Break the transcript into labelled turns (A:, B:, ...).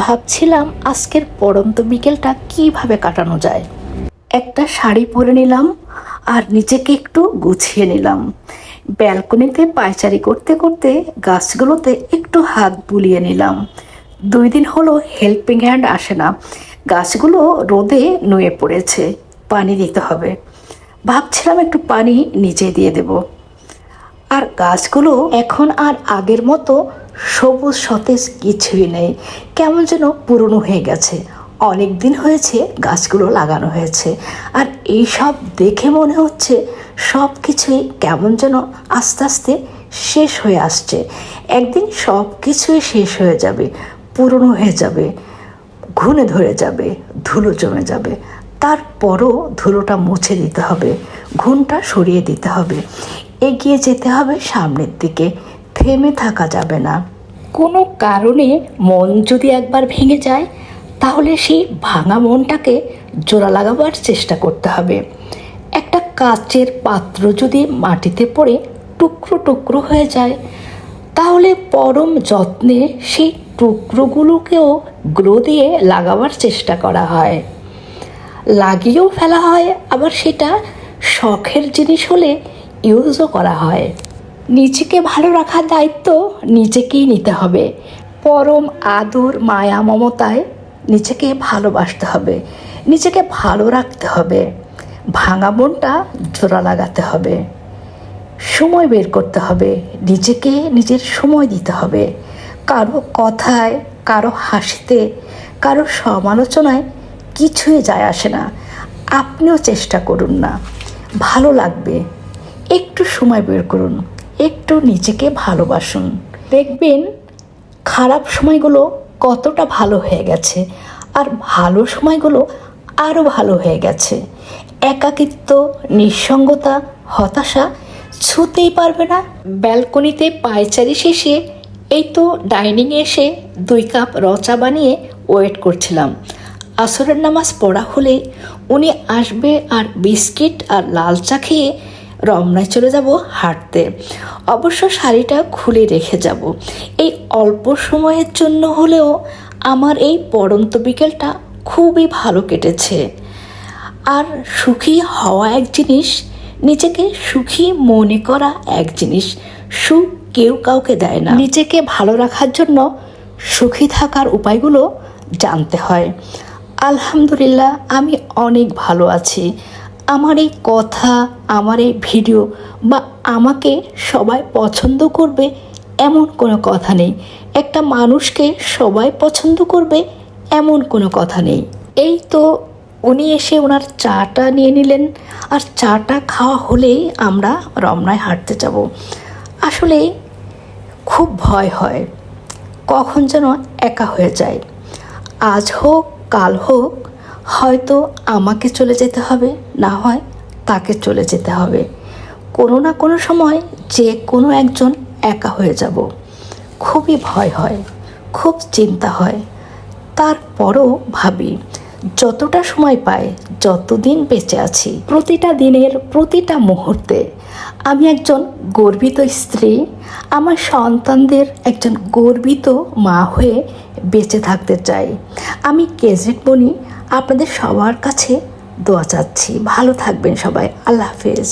A: ভাবছিলাম আজকের পড়ন্ত বিকেলটা কীভাবে কাটানো যায়। একটা শাড়ি পরে নিলাম আর নিজেকে একটু গুছিয়ে নিলাম। ব্যালকনিতে পায়চারি করতে করতে গাছগুলোতে একটু হাত বুলিয়ে নিলাম। দুই দিন হলো হেল্পিং হ্যান্ড আসে না। গাছগুলো রোদে নুয়ে পড়েছে। পানি দিতে হবে। ভাবছিলাম একটু পানি নিচে দিয়ে দেবো। আর গাছগুলো এখন আর আগের মতো সবুজ সতেজ কিছুই নেই। কেমন যেন পুরনো হয়ে গেছে। অনেক দিন হয়েছে গাছগুলো লাগানো হয়েছে। আর এই সব দেখে মনে হচ্ছে সব কিছুই কেমন যেন আস্তে আস্তে শেষ হয়ে আসছে। একদিন সব কিছুই শেষ হয়ে যাবে, পুরনো হয়ে যাবে ঘুনে ধরে যাবে, ধুলো জমে যাবে। তারপরও ধুলোটা মুছে দিতে হবে ঘুনটা সরিয়ে দিতে হবে। এগিয়ে যেতে হবে সামনের দিকে। থেমে থাকা যাবে না। কোনো কারণে মন যদি একবার ভেঙে যায়, তাহলে সেই ভাঙা মনটাকে জোড়া লাগাবার চেষ্টা করতে হবে। একটা কাচের পাত্র যদি মাটিতে পড়ে টুকরো টুকরো হয়ে যায়, তাহলে পরম যত্নে সেই টুকরোগুলোকেও গ্রো দিয়ে লাগাবার চেষ্টা করা হয়। লাগিয়েও ফেলা হয়, আবার সেটা শখের জিনিস হলে ইউজও করা হয়। নিজেকে ভালো রাখার দায়িত্ব নিজেকেই নিতে হবে। পরম আদর, মায়া, মমতায় নিজেকে ভালোবাসতে হবে। নিজেকে ভালো রাখতে হবে। ভাঙা মনটা জোড়া লাগাতে হবে। সময় বের করতে হবে। নিজেকে নিজের সময় দিতে হবে। কারও কথায়, কারও হাসিতে, কারও সমালোচনায় কিছুই যায় আসে না। আপনিও চেষ্টা করুন না। ভালো লাগবে। একটু সময় বের করুন। একটু নিজেকে ভালোবাসুন। দেখবেন খারাপ সময়গুলো কতটা ভালো হয়ে গেছে আর ভালো সময়গুলো আরও ভালো হয়ে গেছে। একাকিত্ব, নিঃসঙ্গতা, হতাশা ছুতেই পারবে না। ব্যালকনিতে পায়চারি শেষে এই তো ডাইনিংয়ে এসে দুই কাপ রচা বানিয়ে ওয়েট করছিলাম। আসরের নামাজ পড়া হলে উনি আসবে আর বিস্কিট আর লাল চা খেয়ে রমনায় চলে যাব হাঁটতে। অবশ্য শাড়িটা খুলে রেখে যাব। এই অল্প সময়ের জন্য হলেও আমার এই পড়ন্ত বিকেলটা খুবই ভালো কেটেছে। আর সুখী হওয়া এক জিনিস, নিজেকে সুখী মনে করা এক জিনিস। সুখ কেউ কাউকে দেয় না। নিজেকে ভালো রাখার জন্য সুখী থাকার উপায়গুলো জানতে হয়। আলহামদুলিল্লাহ, আমি অনেক ভালো আছি। আমার এই কথা, আমার এই ভিডিও বা আমাকে সবাই পছন্দ করবে এমন কোনো কথা নেই। একটা মানুষকে সবাই পছন্দ করবে এমন কোনো কথা নেই। এই তো উনি এসে ওনার চাটা নিয়ে নিলেন। আর চাটা খাওয়া হলেই আমরা রমনায় হাঁটতে যাব। আসলে খুব ভয় হয়, কখন যেন একা হয়ে যায়। আজ হোক, কাল হোক হয়তো আমাকে চলে যেতে হবে, না হয় তাকে চলে যেতে হবে। কোনো না কোনো সময় যে কোনো একজন একা হয়ে যাব। খুবই ভয় হয়, খুব চিন্তা হয়। তারপরও ভাবি, যতটা সময় পাই, যতদিন বেঁচে আছি, প্রতিটা দিনের প্রতিটা মুহূর্তে আমি একজন গর্বিত স্ত্রী, আমার সন্তানদের একজন গর্বিত মা হয়ে বেঁচে থাকতে চাই। আমি কেজেট বনি আপনাদের সবার কাছে দোয়া চাচ্ছি। ভালো থাকবেন সবাই। আল্লাহ হাফেজ।